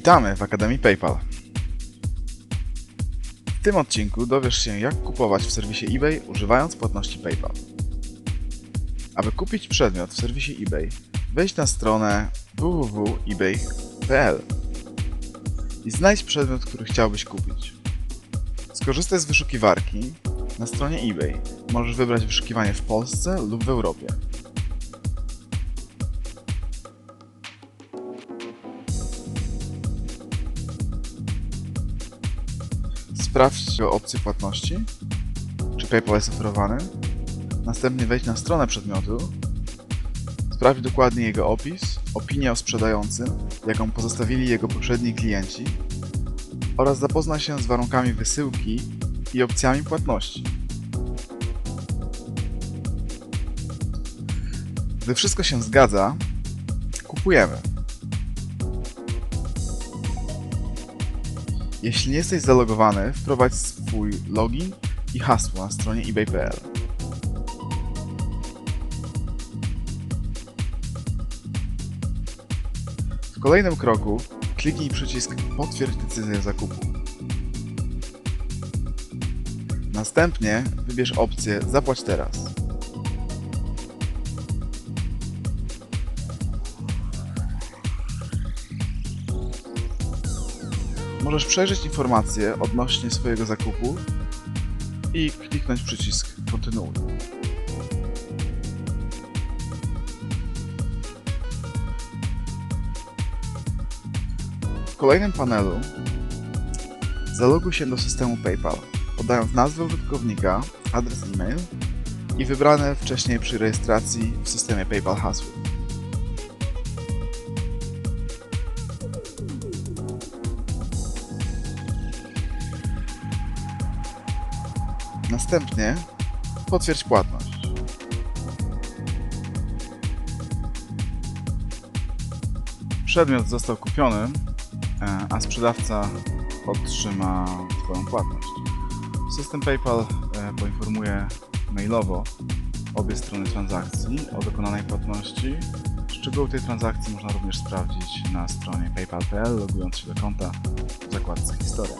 Witamy w Akademii PayPal. W tym odcinku dowiesz się, jak kupować w serwisie eBay używając płatności PayPal. Aby kupić przedmiot w serwisie eBay, wejdź na stronę www.ebay.pl i znajdź przedmiot, który chciałbyś kupić. Skorzystaj z wyszukiwarki. Na stronie eBay możesz wybrać wyszukiwanie w Polsce lub w Europie. Sprawdź opcję płatności, czy PayPal jest oferowany. Następnie wejdź na stronę przedmiotu. Sprawdź dokładnie jego opis, opinię o sprzedającym, jaką pozostawili jego poprzedni klienci oraz zapoznaj się z warunkami wysyłki i opcjami płatności. Gdy wszystko się zgadza, kupujemy. Jeśli nie jesteś zalogowany, wprowadź swój login i hasło na stronie ebay.pl. W kolejnym kroku kliknij przycisk Potwierdź decyzję zakupu. Następnie wybierz opcję Zapłać teraz. Możesz przejrzeć informacje odnośnie swojego zakupu i kliknąć przycisk Kontynuuj. W kolejnym panelu zaloguj się do systemu PayPal, podając nazwę użytkownika, adres e-mail i wybrane wcześniej przy rejestracji w systemie PayPal hasło. Następnie potwierdź płatność. Przedmiot został kupiony, e, a sprzedawca otrzyma Twoją płatność. System PayPal e, poinformuje mailowo obie strony transakcji o dokonanej płatności. Szczegóły tej transakcji można również sprawdzić na stronie paypal.pl, logując się do konta w zakładce Historia.